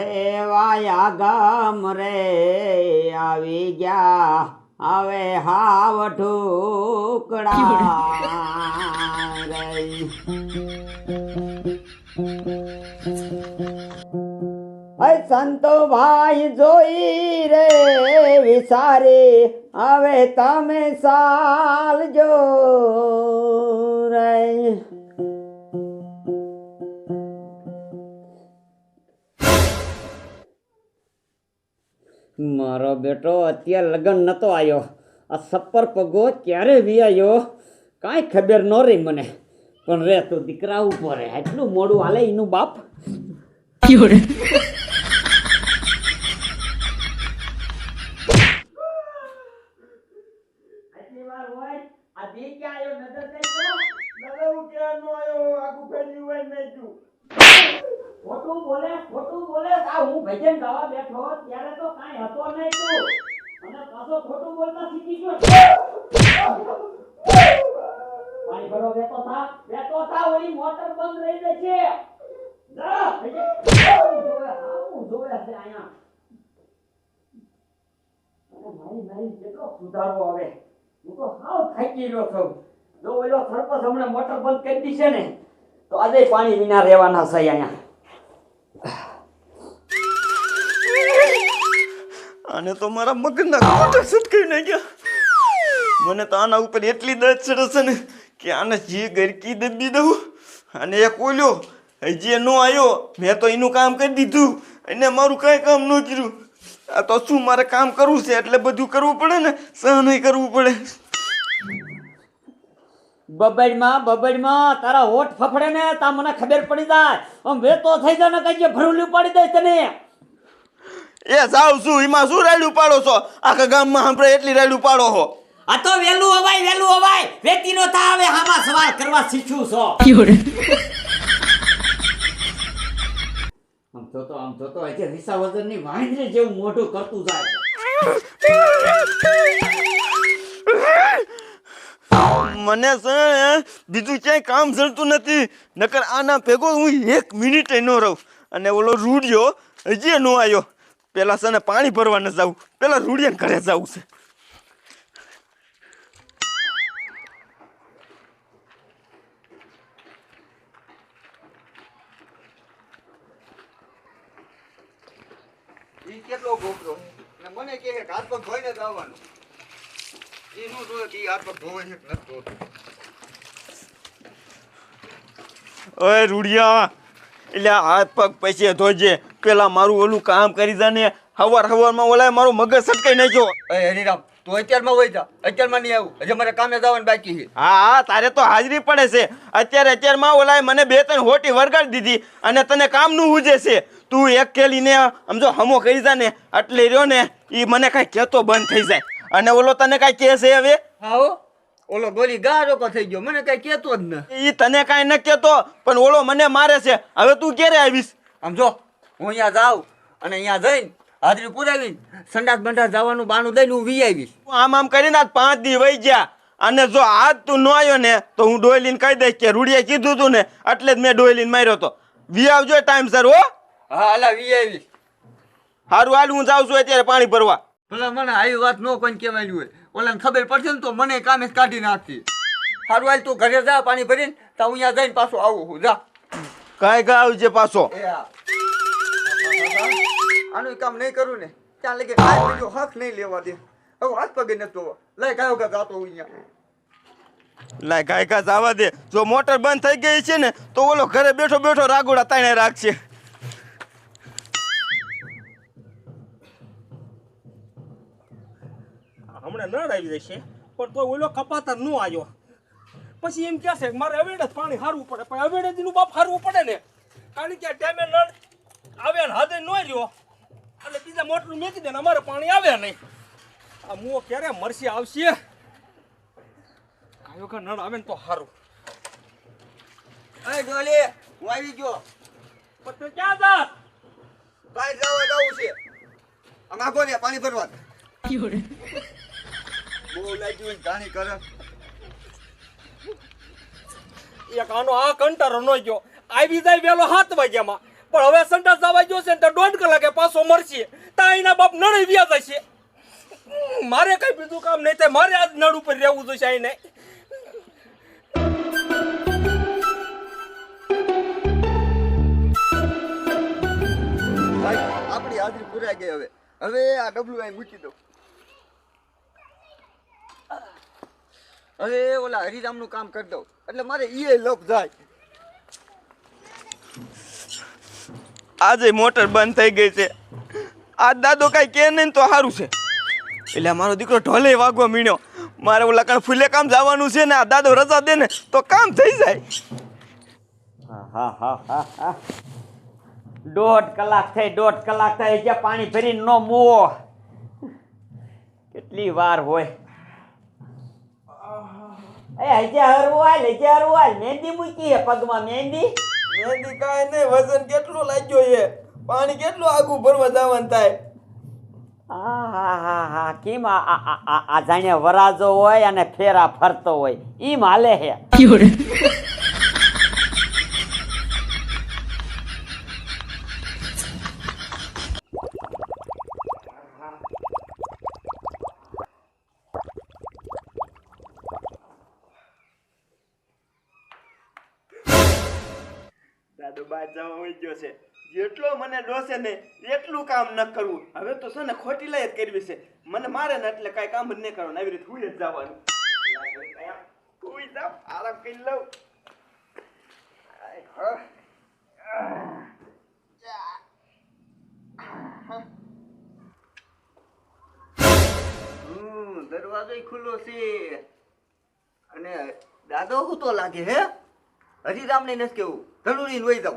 રે વાયા ગામ રે આવી ગયા. હવે હાવ ઠુકડા હે સંતો ભાઈ જોઈ રે વિસારી. હવે તમે સાલજો રે. મારો બેટો અત્યારે લગ્ન નહોતો આવ્યો આ સપ્પર પગો ક્યારે વિયાયો? કાંઈ ખબર ન રહી મને. પણ રે, તું દીકરા ઉપર એટલું મોડું હાલે એનું બાપ આટલી વાર હોય આ દી ક્યાં આવ્યો નજર કઈ તો ખોટું બોલે ખોટું બોલે આ હું ભજન ગાવા બેઠો ત્યારે તો કાઈ હતો નહીં તું. અને પાછો ખોટું બોલતા શીખી ગયો. પાણી ભરો બેતો થા, બેઠો થા, ઓલી મોટર બંધ રહી જશે જા, ભજન. આવું જોવે આવું છે અહીંયા. મારી મારી કેટલો સુધારવો હવે હું તો સાવ થાકી ગયો છું. જો ઓલો સરપંચ હમણાં મોટર બંધ કરી દીશે ને, તો આજે પાણી વિના રહેવાના છે અહીંયા. આને તો મારા મગજના કોટા સટકાઈ નાખ્યા. મને તો આના ઉપર એટલી દર્દ ચડે છે ને કે આને જે ગરકી દબી દઉં. અને એક ઓલ્યો હજી નો આવ્યો મેં તો એનું કામ કરી દીધું. એને મારું કાંઈ કામ ન કર્યું. આ તો શું મારે કામ કરવું છે? એટલે બધું કરવું પડે ને? સહન કરવું પડે. બબડમાં બબડમાં, તારા હોઠ ફફડે ને, તા મને ખબર પડી જાય. આમ વેતો થઈ જાય ને કઈ ભરૂલી પાડી દઈશ તને. એ સાવ શું? એમાં શું રાયડું પાડો છો? આખા ગામમાં આપણે એટલી રાયડું પાડો હો આ તો વેલું હવાય વેલું હવાય વેતી નો થા હવે હામાં સવાલ કરવા શીખ્યું છો. આમ જોતો આમ જોતો હજી વજનની વાંદરે જેવું મોઢું કરતું જાય મને છે બીજું ક્યાંય કામ જડતું નથી. નકર આના ભેગો હું એક મિનિટ ન રહું. અને ઓલો રૂડિયો હજી ન આવ્યો. પેલા છે ને પાણી ભરવા ન જાવું પેલા રૂડિયા ઘરે જવું છે. કેટલો ગોબરો ને મને કે હાથ પગ ધોઈને જ આવવાનું. ઈ નું જોયે કે હાથ પગ ધોવે છે નથી ધોતો. ઓય રૂડિયા એટલે હાથ પગ પૈસે ધોજે. પેલા મારું ઓલું કામ કરી જા ને હવાર હવારમાં ઓલા મારું મગજ સટકાઈ નાખ્યો. એ હરિરામ તું અત્યારમાં વહી જા. અત્યારમાં નહીં આવું. હજી મારે કામે જવાનું બાકી છે. હા હા તારે તો હાજરી પડે છે. અત્યારે અત્યારમાં ઓલાએ મને બે ત્રણ હોટી વરગાડી દીધી અને તને કામનું હુજે છે. તું એક કેલીને સમજો હમો કરી જા ને એટલે રહ્યો ને એ મને કાંઈ કહેતો બંધ થઈ જાય. અને ઓલો તને કાંઈ કહે છે હવે? આવો ઓલો ગોલી ગારો કો થઈ ગયો. મને કઈ કહેતો જ ન. એ તને કાંઈ ન કહેતો પણ ઓલો મને મારે છે. હવે તું ક્યારે આવીશ? આમ જો હું અહીંયા જાઉં અને અહીંયા જઈને હાજરી પુરાવી સંડાસ બંડાસ જવાનું બાનું દઈને હું વી આવીશ. આમ આમ કરીને આજ પાંચ દી વહી ગયા. અને જો આજ તું ન આવ્યો ને તો હું ડોયલીને કહી દઈશ કે રૂડિયા કીધું તું ને એટલે જ મેં ડોયલીન માર્યો તો. વી આવજો ટાઈમ સર હો. હા હાલા વી આવીશ. હારું હાલ હું જાઉં છું અત્યારે પાણી ભરવા. ભલા મને આવી વાત ન કોઈને કહેવાયું હોય. ઓલાને ખબર પડશે ને તો મને કામે જ કાઢી નાખતી સારું હાલ તું ઘરે જા પાણી ભરીને તો હું અહીંયા જઈને પાછો આવું જા. કાંઈ કાંઈ આવજે પાછો. એ હા. આનું કામ નહીં કરું ને ત્યાં લગે કાંઈ બીજો હક નહીં લેવા દે. હવે હાથ પગે નતો લઈ કયો કા જાતો હું અહીંયા. લાય ગાય કા જવા દે. જો મોટર બંધ થઈ ગઈ છે ને તો ઓલો ઘરે બેઠો બેઠો રાગોડા તાણે રાખશે. હમણાં નળ આવી જશે પણ તો ઓલો કપાતા ન આવ્યો. પછી એમ કહેશે મારે અવેડે પાણી હારવું પડે પણ અવેડે બાપ હારવું પડે ને. કારણ કે આ ટાઈમે નળ આવે ને હાથે ન રહ્યો. એટલે બીજા મોટરું મેકી દે ને અમારે પાણી આવે નહીં. આ મુઓ ક્યારે મરસી આવશે? કાયો કા નળ આવે ને તો સારું એ ડોલી હું આવી ગયો. પણ તું ક્યાં જા કાઈ જવા જવું છે. આમ આગો ને પાણી ભરવા. બહુ લાગ્યું જાણી કરે એક આનો આ કંટારો નો ગયો. આવી જાય વેલો સાત વાગ્યામાં. પણ હવે સંડાસ જવા ગયો છે દોઢ કલાકે પાછો મરશે. તા એના બાપ નળી વ્યા જશે. મારે કઈ બીજું કામ નહીં થાય મારે આજ નળ ઉપર રહેવું જોઈશે આઈને. આપણી હાજરી પૂરાઈ ગઈ હવે. હવે આ ડબલું અહીં મૂકી દો હવે ઓલા હરિરામનું કામ કરી દઉં. એટલે મારે એ લોક જાય. આજે મોટર બંધ થઈ ગઈ છે. આ દાદો કાંઈ કે નહીં તો સારું છે. એટલે મારો દીકરો ઢોલે વાગવા મીણ્યો. મારે ઓલા કાંઈ ફૂલે કામ જવાનું છે ને, આ દાદો રજા દે ને, તો કામ થઈ જાય. દોઢ કલાક થઈ દોઢ કલાક થઈ ગયા પાણી ભરી નો મુવો. કેટલી વાર હોય. એ, હજી હરવું હાલ, હજી હરવું હાલ. મહેંદી મૂકી હે પગમાં, મહેંદી. મહેંદી કાંઈ નહીં વજન કેટલું લાગ્યો છે? પાણી કેટલું આગું ભરવા જવાનું થાય? હા હા હા હા. કેમ આ આ- આ આ- આ જાણે વરાજો હોય અને ફેરા ફરતો હોય. ઈ માલે હે. દાદો જવા હોય ગયો છે. જેટલો મને ડોસે ને એટલું કામ ન કરવું. હવે તો છે ને ખોટી લાયત કરવી છે. મને મારે ને એટલે કાંઈ કામ જ નહીં કરવાનું. આવી રીતે હુઈ જ જવાનું. આરામ કરી લઉં. દરવાજો ખુલ્લો છે. અને દાદો હું તો લાગે હે? હરિરામને નથી કેવું ધનુરી વહી જાવ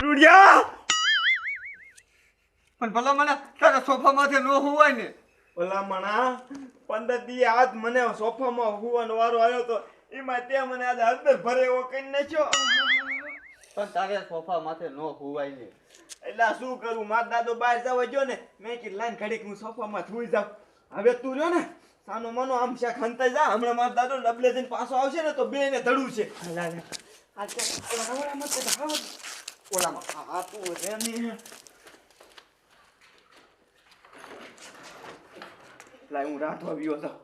રૂડિયા! પણ ભલા મને તારા સોફામાંથી નો હોવાય ને. ભલા મણા પંદર દી આજ મને સોફામાં હોવાનો વારો આવ્યો તો એમાં તે મને આજે અંદર ભરે એવો કઈ નાખ્યો. પણ તારે સોફા માથે નો હોવાય ને. એટલે શું કરું? માર દાદો બહાર જવા ગયો ને મેં કીધું લાઈન ઘડીક હું સોફામાં સુઈ જાઉં. હવે તું રહ્યો ને સાનો મનો આમ શાક હંતાઈ જા. હમણાં માર દાદો ડબલે જઈને પાછો આવશે ને તો બે ને ધડું છે. ઓલામાં હા આ તું રે ને લાય હું રાઠવા આવ્યો જાઉં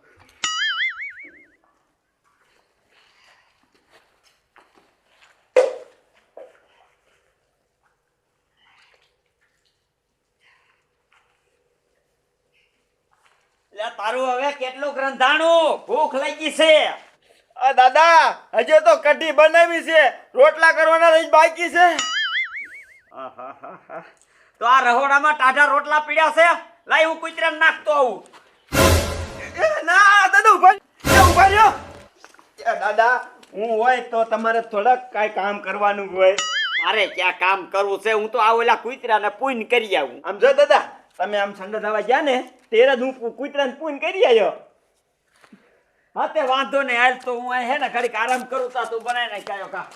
એટલે તારું હવે કેટલું ગ્રંથાણું? ભૂખ લાગી છે. આ દાદા હજે તો કઢી બનાવી છે. રોટલા કરવાના રહી બાકી છે. તો આ રહોડામાં ટાઢા રોટલા પીડ્યા છે? લાઈ હું કુતરા નાખતો આવું. ના દાદા ઊભા ઊભા રહ્યો. દાદા હું હોય તો તમારે થોડાક કાંઈ કામ કરવાનું હોય. મારે ક્યાં કામ કરવું છે? હું તો આ ઓલા કુતરાને પૂન કરી આવું. આમ જો દાદા તમે આમ સંડા થવા ગયા ને તેરા હું કૂતરાને પૂન કરી આવ્યો હા તે વાંધો નહીં હાલ તો હું હે ને ઘડીક આરામ કરું તા તું બનાવી નાખ્યો કા.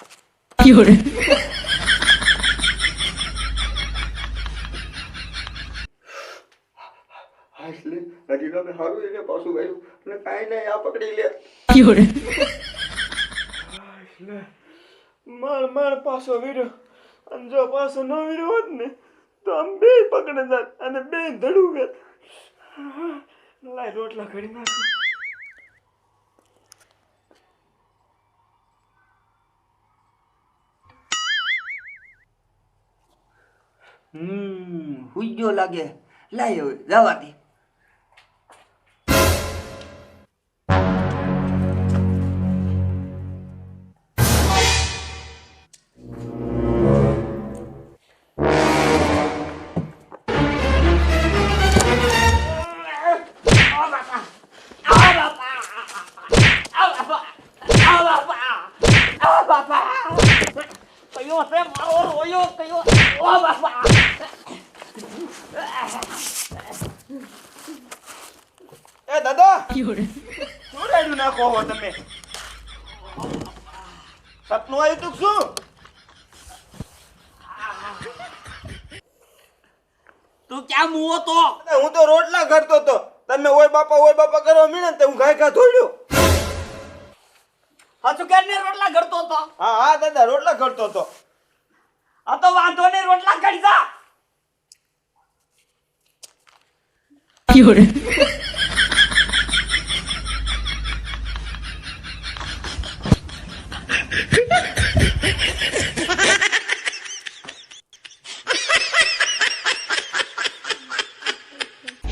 એટલે હજી તમે સારું એને પાછું ગયું અને કાંઈ નહીં આ પકડી લે. એટલે માર માર પાછો વીર્યો. અને જો પાછો ન વીર્યો હોત ને તો આમ બે પકડે જાત અને બે ધડું ગત લાય રોટલા ઘડી નાખું. હમ હુઈ ગયો લાગે. લાય હવે જવા દે. શું રાડ્યું નાખો હો તમે સપનું આવ્યું તું શું તું ક્યાં મુવો તો હું તો રોટલા કરતો હતો તમે ઓય બાપા ઓય બાપા કરવા મીને તે હું ગાય ઘા ધોડ્યો હાચું કે રોટલા ઘડતો તો હા હા દાદા રોટલા ઘડતો હતો આ તો વાંધો નહીં રોટલા ઘડી જા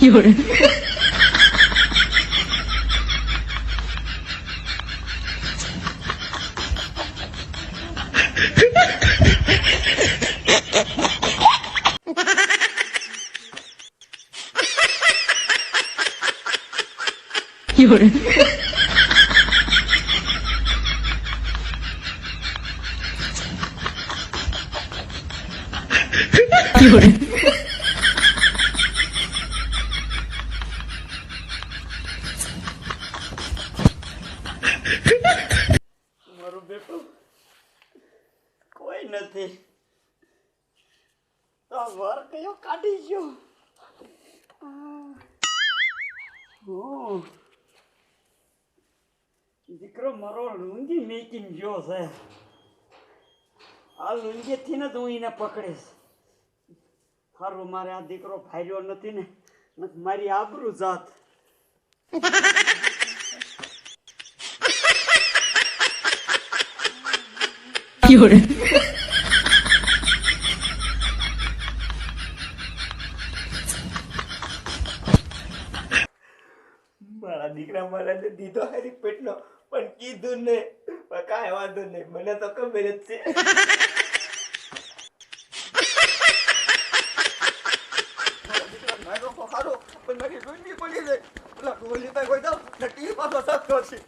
有人。有人。મારું બેટું? કોઈ નથી. તો વર કયો કાઢી ગયો? દીકરો મારો લુંગી મેકિંગ ગયો છે. આ લુંગીથી ને જ હું એને પકડીશ. સારું મારે આ દીકરો ફાર્યો નથી ને મારી આબરૂ જાત. મારા દીકરા મારા દીધો હારી પેટનો, પણ કીધું ને કાંઈ વાંધો નહીં, મને તો ખબર જ છે મારો તો સારો પણ મારી ડુંગળી પડી જાય પેલા ગોલી પાસે કોઈ દઉં ને ટી પાછો સસ્તો છે.